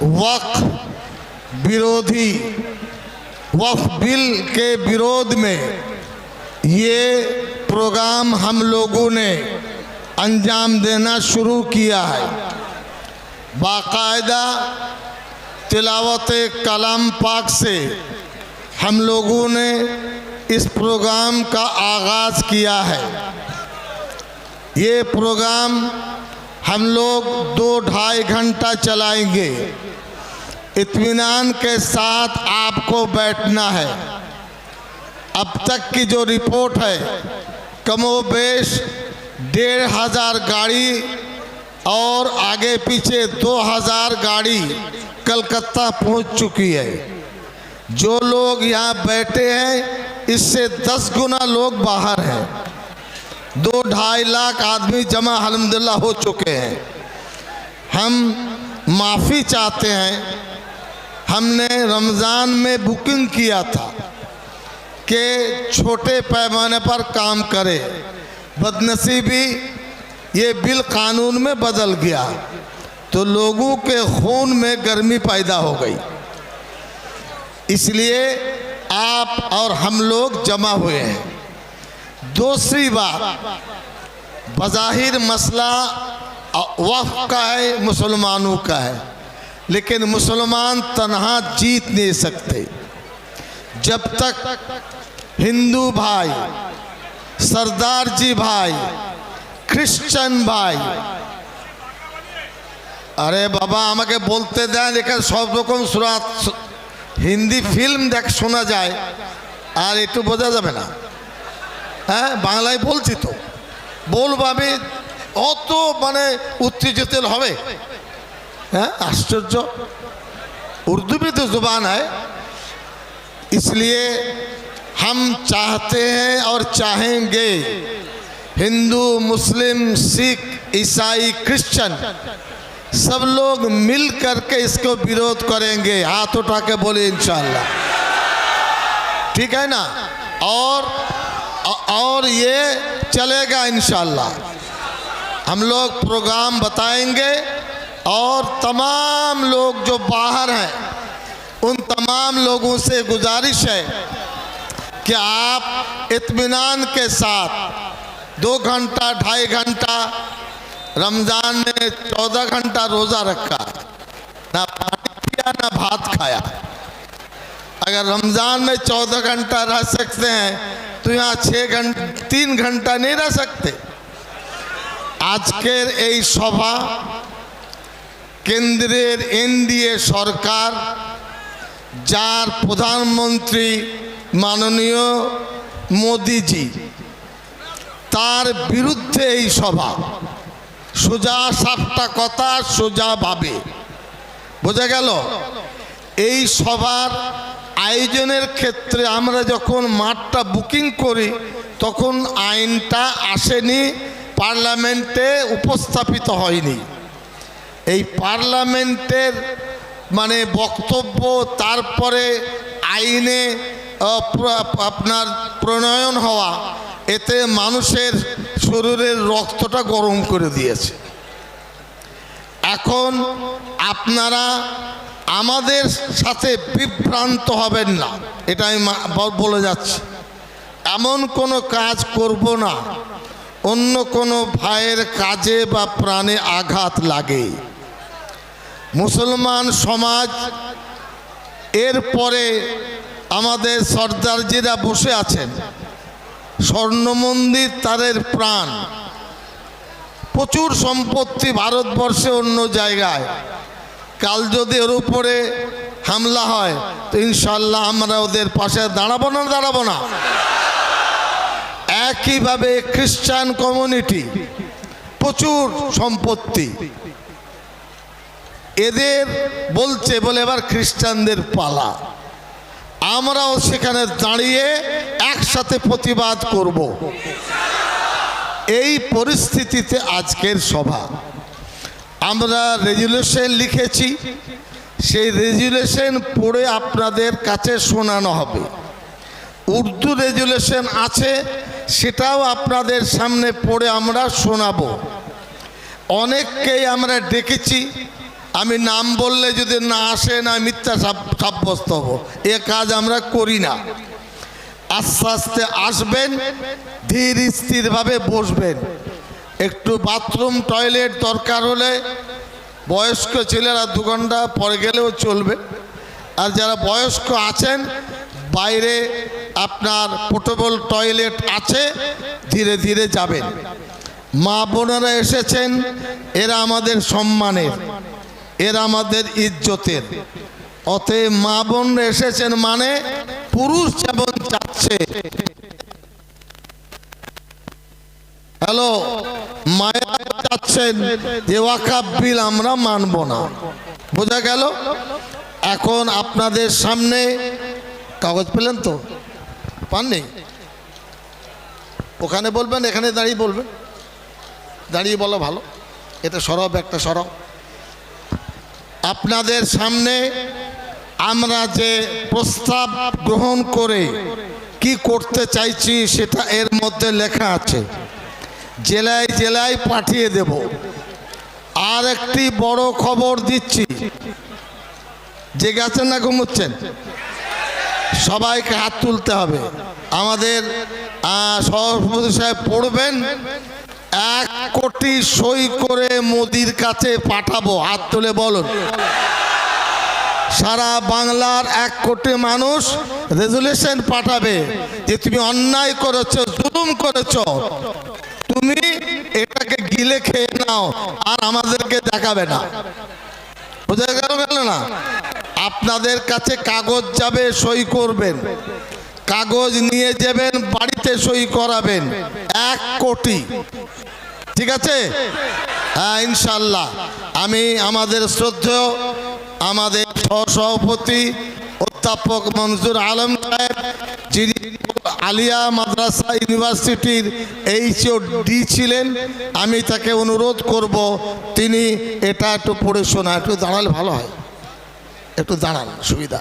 وقف بیرودھی وقف بل کے بیرود میں یہ پروگرام ہم لوگوں نے انجام دینا شروع کیا ہے۔ باقاعدہ تلاوت کلام پاک سے ہم لوگوں نے اس پروگرام کا آغاز کیا ہے۔ یہ پروگرام ہم لوگ دو ڈھائی گھنٹہ چلائیں گے۔ اطمینان کے ساتھ آپ کو بیٹھنا ہے۔ اب تک کی جو رپورٹ ہے، کم و بیش ڈیڑھ ہزار گاڑی اور آگے پیچھے دو ہزار گاڑی کلکتہ پہنچ چکی ہے۔ جو لوگ یہاں بیٹھے ہیں، اس سے دس گنا لوگ باہر ہیں۔ دو ڈھائی لاکھ آدمی جمع الحمدللہ ہو چکے ہیں۔ ہم معافی چاہتے ہیں۔ ہم نے رمضان میں بکنگ کیا تھا کہ چھوٹے پیمانے پر کام کرے۔ بدنصیبی یہ بل قانون میں بدل گیا۔ تو لوگوں کے خون میں گرمی پیدا ہو گئی۔ اس لیے آپ اور ہم لوگ جمع ہوئے ہیں۔ दूसरी बात बज़ाहिर मसला वक़ का है मुसलमानों का है लेकिन मुसलमान तनहा जीत नहीं सकते जब तक हिंदू भाई सरदार जी भाई খ্রিস্টান ভাই আরে বাবা আমাকে বলতে দেন এখানে সব রকম সুরাত হিন্দি ফিল্ম দেখ শোনা যায় আর একটু বোঝা যাবে না হ্যাঁ، বাংলায় বলছি তো। বলবো আমি، অত মানে উত্তেজিত হবে। হ্যাঁ، আশ্চর্য। اردو بھی تو زبان ہے اس لیے ہم چاہتے ہیں اور چاہیں گے ہندو مسلم سکھ عیسائی کرسچن سب لوگ مل کر کے اس کو ویروت کریں گے ہاتھ اٹھا کے بولے انشاءاللہ ٹھیک ہے نا اور اور یہ چلے گا انشاءاللہ۔ ہم لوگ پروگرام بتائیں گے اور تمام لوگ جو باہر ہیں، ان تمام لوگوں سے گزارش ہے کہ آپ اطمینان کے ساتھ دو گھنٹہ، ڈھائی گھنٹہ، رمضان میں چودہ گھنٹہ روزہ رکھا۔ نہ پانی پیا، نہ بھات کھایا۔ اگر رمضان میں چودہ گھنٹہ رہ سکتے ہیں तो यहाँ छः घंटा तीन घंटा नहीं रह सकते আজকের এই সভা কেন্দ্রের এনডিএ সরকার যার প্রধানমন্ত্রী মাননীয় মোদিজি তার বিরুদ্ধে এই সভা সোজা সাতটা কথা সোজাভাবে বোঝা গেল এই সভার আয়োজনের ক্ষেত্রে আমরা যখন মাঠটা বুকিং করি, তখন আইনটা আসেনি, পার্লামেন্টে উপস্থাপিত হয়নি। এই পার্লামেন্টের মানে বক্তব্য, তারপরে আইনে আপনার প্রণয়ন হওয়া, এতে মানুষের শরীরের রক্তটা গরম করে দিয়েছে। এখন আপনারা আমাদের সাথে বিভ্রান্ত হবেন না। এটা আমি বলে যাচ্ছি। এমন কোনো কাজ করব না। অন্য কোনো ভাইয়ের কাজে বা প্রাণে আঘাত লাগে। মুসলমান সমাজ এরপরে আমাদের সর্দারজিরা বসে আছেন। স্বর্ণ মন্দির তাদের প্রাণ। প্রচুর সম্পত্তি ভারতবর্ষে অন্য জায়গায়। কাল যদি ওর উপরে হামলা হয়, তো ইনশাল্লাহ আমরা ওদের পাশে দাঁড়াবো না দাঁড়াবো না। একইভাবে খ্রিস্টান কমিউনিটি, প্রচুর সম্পত্তি। এদের বলছে বলে এবার খ্রিস্টানদের পালা। আমরাও সেখানে দাঁড়িয়ে একসাথে প্রতিবাদ করব। এই পরিস্থিতিতে আজকের সভা। আমরা রেজুলেশন লিখেছি। সেই রেজুলেশন পড়ে আপনাদের কাছে শোনানো হবে। উর্দু রেজুলেশন আছে, সেটাও আপনাদের সামনে পড়ে আমরা শোনাব। অনেককেই আমরা ডেকেছি। আমি নাম বললে যদি না আসে, না মিথ্যা সাব্যস্ত হব। এ কাজ আমরা করি না। আস্তে আস্তে আসবেন, ধীর স্থিরভাবে বসবেন। একটু বাথরুম, টয়লেট দরকার হলে বয়স্ক ছেলেরা দু ঘণ্টা পরে গেলেও চলবে। আর যারা বয়স্ক আছেন, বাইরে আপনার পোর্টেবল টয়লেট আছে, ধীরে ধীরে যাবেন। মা বোনেরা এসেছেন, এরা আমাদের সম্মানের, এরা আমাদের ইজ্জতের। অতএব মা বোন এসেছেন মানে পুরুষ যেমন চাচ্ছে হ্যালো মায়া চাচ্ছেন যে ওয়াকাব বিল আমরা মানব না। বোঝা গেল? এখন আপনাদের সামনে, কাগজ পেলেন তো? পাননি? ওখানে বলবেন, এখানে দাঁড়িয়ে বলবেন। দাঁড়িয়ে বলো ভালো। এটা সরব, একটা সরব। আপনাদের সামনে আমরা যে প্রস্তাব গ্রহণ করে কি করতে চাইছি সেটা এর মধ্যে লেখা আছে। জেলায় জেলায় পাঠিয়ে দেব। আর একটি বড় খবর দিচ্ছি। যে গেছেন না ঘুমোচ্ছেন? সবাইকে হাত তুলতে হবে। আমাদের সভাপতি সাহেব পড়বেন। এক কোটি সই করে মোদির কাছে পাঠাবো। হাত তুলে বলুন। সারা বাংলার এক কোটি মানুষ রেজুলেশন পাঠাবে যে তুমি অন্যায় করেছ, জুলুম করেছ। তুমি এটাকে গিলে খেয়ে নাও, আর আমাদেরকে দেখাবে না। বোঝা গেল গেল না? আপনাদের কাছে কাগজ যাবে, সই করবেন। কাগজ নিয়ে যাবেন, বাড়িতে সই করাবেন। এক কোটি। ঠিক আছে? হ্যাঁ ইনশাল্লাহ। আমি আমাদের শ্রদ্ধেয় আমাদের সহসভাপতি অধ্যাপক মনজুর আলম সাহেব, যিনি আলিয়া মাদ্রাসা ইউনিভার্সিটির এইচও ডি ছিলেন। আমি তাকে অনুরোধ করব, তিনি এটা একটু পড়ে শোনা, একটু দাঁড়ালে ভালো হয়। একটু দাঁড়ান, সুবিধা।